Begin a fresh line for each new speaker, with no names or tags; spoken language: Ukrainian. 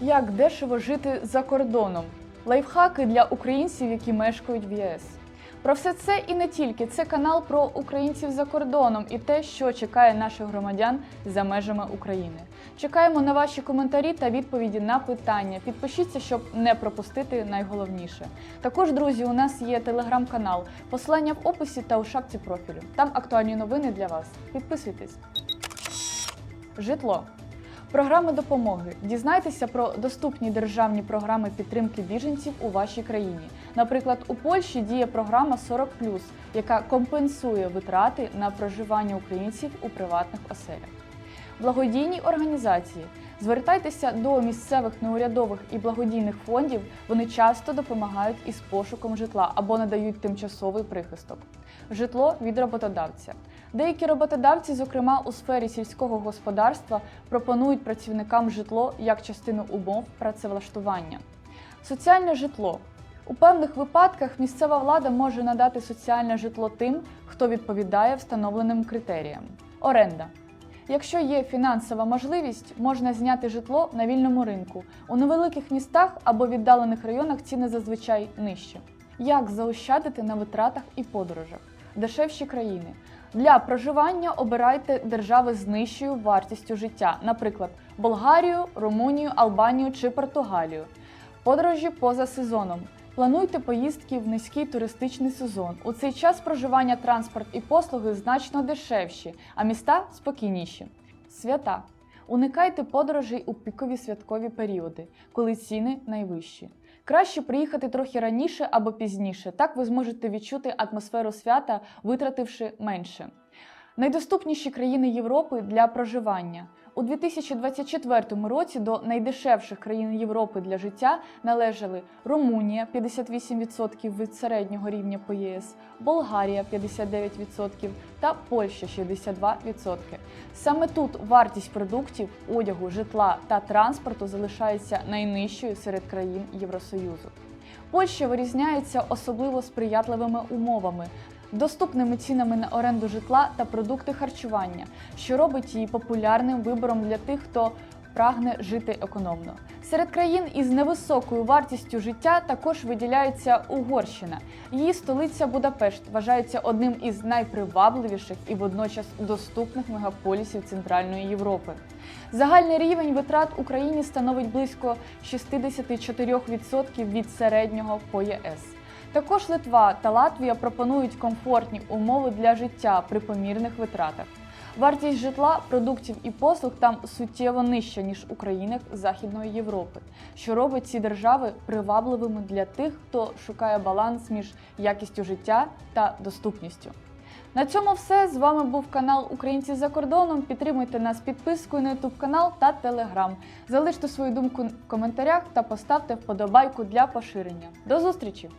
Як дешево жити за кордоном? Лайфхаки для українців, які мешкають в ЄС. Про все це і не тільки. Це канал про українців за кордоном і те, що чекає наших громадян за межами України. Чекаємо на ваші коментарі та відповіді на питання. Підпишіться, щоб не пропустити найголовніше. Також, друзі, у нас є телеграм-канал, посилання в описі та у шапці профілю. Там актуальні новини для вас. Підписуйтесь. Житло. Програми допомоги. Дізнайтеся про доступні державні програми підтримки біженців у вашій країні. Наприклад, у Польщі діє програма 40 яка компенсує витрати на проживання українців у приватних оселях. Благодійні організації. Звертайтеся до місцевих неурядових і благодійних фондів. Вони часто допомагають із пошуком житла або надають тимчасовий прихисток. Житло від роботодавця. Деякі роботодавці, зокрема у сфері сільського господарства, пропонують працівникам житло як частину умов працевлаштування. Соціальне житло. У певних випадках місцева влада може надати соціальне житло тим, хто відповідає встановленим критеріям. Оренда. Якщо є фінансова можливість, можна зняти житло на вільному ринку. У невеликих містах або віддалених районах ціни зазвичай нижчі. Як заощадити на витратах і подорожах? Дешевші країни. Для проживання обирайте держави з нижчою вартістю життя, наприклад, Болгарію, Румунію, Албанію чи Португалію. Подорожі поза сезоном. Плануйте поїздки в низький туристичний сезон. У цей час проживання, транспорт і послуги значно дешевші, а міста спокійніші. Свята. Уникайте подорожей у пікові святкові періоди, коли ціни найвищі. Краще приїхати трохи раніше або пізніше. Так ви зможете відчути атмосферу свята, витративши менше. Найдоступніші країни Європи для проживання. У 2024 році до найдешевших країн Європи для життя належали Румунія 58% від середнього рівня по ЄС, Болгарія 59% та Польща 62%. Саме тут вартість продуктів, одягу, житла та транспорту залишається найнижчою серед країн Євросоюзу. Польща вирізняється особливо сприятливими умовами, доступними цінами на оренду житла та продукти харчування, що робить її популярним вибором для тих, хто прагне жити економно. Серед країн із невисокою вартістю життя також виділяється Угорщина. Її столиця Будапешт вважається одним із найпривабливіших і водночас доступних мегаполісів Центральної Європи. Загальний рівень витрат Україні становить близько 64% від середнього по ЄС. Також Литва та Латвія пропонують комфортні умови для життя при помірних витратах. Вартість житла, продуктів і послуг там суттєво нижча, ніж у країнах Західної Європи, що робить ці держави привабливими для тих, хто шукає баланс між якістю життя та доступністю. На цьому все. З вами був канал Українці за кордоном. Підтримуйте нас підпискою на YouTube канал та Telegram. Залиште свою думку в коментарях та поставте вподобайку для поширення. До зустрічі!